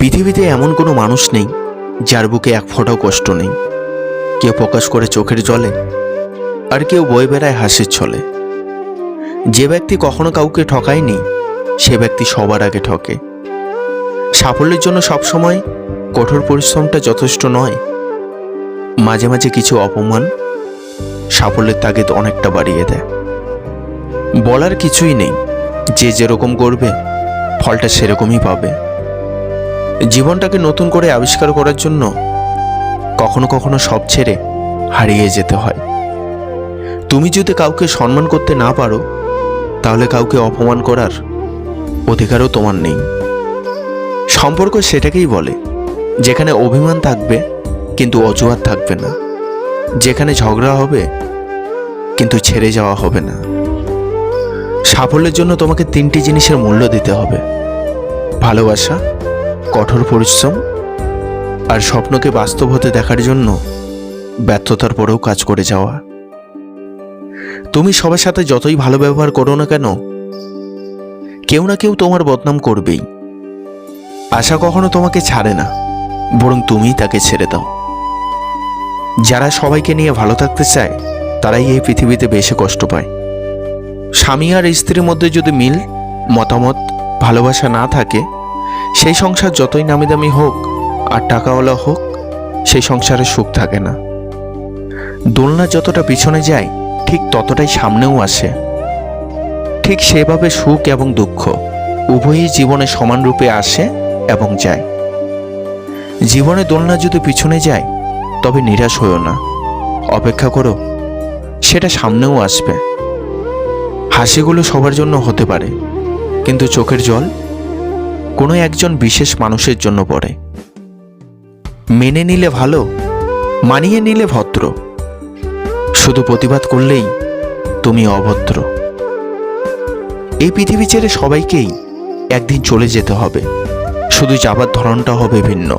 পৃথিবীতে এমন কোনো মানুষ নেই যার বুকে এক ফোঁটাও কষ্ট নেই। কেউ প্রকাশ করে চোখের জলে, আর কেউ বয়ে বেড়ায় হাসির ছলে। যে ব্যক্তি কখনো কাউকে ঠকায়নি, সে ব্যক্তি সবার আগে ঠকে। সাফল্যের জন্য সবসময় কঠোর পরিশ্রমটা যথেষ্ট নয়। মাঝে মাঝে কিছু অপমান সাফল্যের তাগিদ অনেকটা বাড়িয়ে দেয়। বলার কিছুই নেই। যে যেরকম করবে ফলটা সেরকমই পাবে। জীবনটাকে নতুন করে আবিষ্কার করার জন্য কখনো কখনো সব ছেড়ে হারিয়ে যেতে হয়। তুমি যদি কাউকে সম্মান করতে না পারো, তাহলে কাউকে অপমান করার অধিকারও তোমার নেই। সম্পর্ক সেটাকেই বলে, যেখানে অভিমান থাকবে, কিন্তু অজুহাত থাকবে না। যেখানে ঝগড়া হবে, কিন্তু ছেড়ে যাওয়া হবে না। সাফল্যের জন্য তোমাকে তিনটি জিনিসের মূল্য দিতে হবে। ভালোবাসা কঠোর পরিশ্রম আর স্বপ্নকে বাস্তব হতে দেখার জন্য ব্যর্থতার পরেও কাজ করে যাওয়া। তুমি সবার সাথে যতই ভালো ব্যবহার করো না কেন, কেউ না কেউ তোমার বদনাম করবেই। আশা কখনো তোমাকে ছাড়ে না, বরং তুমিই তাকে ছেড়ে দাও। যারা সবাইকে নিয়ে ভালো থাকতে চায়, তারাই এই পৃথিবীতে বেশি কষ্ট পায়। স্বামী আর স্ত্রীর মধ্যে যদি মিল, মতামত, ভালোবাসা না থাকে সেই সংসার যতই নামি দামি হোক আর টাকাওয়ালা হোক, সেই সংসারে সুখ থাকে না। দোলনা যতটা পিছনে যায়, ঠিক ততটাই সামনেও আসে। ঠিক সেভাবে সুখ এবং দুঃখ উভয়ই জীবনে সমান রূপে আসে এবং যায়। জীবনে দোলনা যদি পিছনে যায়, তবে নিরাশ হইও না। অপেক্ষা করো, সেটা সামনেও আসবে। হাসিগুলো সবার জন্য হতে পারে, কিন্তু চোখের জল কোনো একজন বিশেষ মানুষের জন্য পড়ে। মেনে নিলে ভালো, মানিয়ে নিলে ভদ্র। শুধু প্রতিবাদ করলেই তুমি অভদ্র। এই পৃথিবী ছেড়ে সবাইকেই একদিন চলে যেতে হবে। শুধু যাবার ধরনটা হবে ভিন্ন।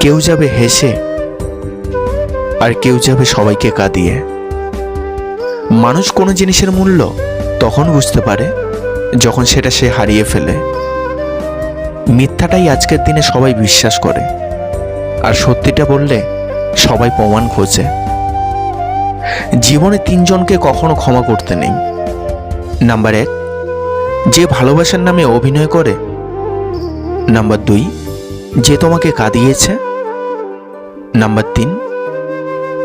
কেউ যাবে হেসে, আর কেউ যাবে সবাইকে কাঁদিয়ে। মানুষ কোনো জিনিসের মূল্য তখন বুঝতে পারে, যখন সেটা সে হারিয়ে ফেলে। মিথ্যাটাই আজকের দিনে সবাই বিশ্বাস করে। আর সত্যিটা বললে সবাই প্রমাণ খোঁজে। জীবনে তিনজনকে কখনো ক্ষমা করতে নেই। নাম্বার এক, যে ভালোবাসার নামে অভিনয় করে। নাম্বার দুই, যে তোমাকে কাঁদিয়েছে। নাম্বার তিন,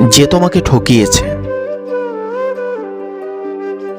যে তোমাকে ঠকিয়েছে।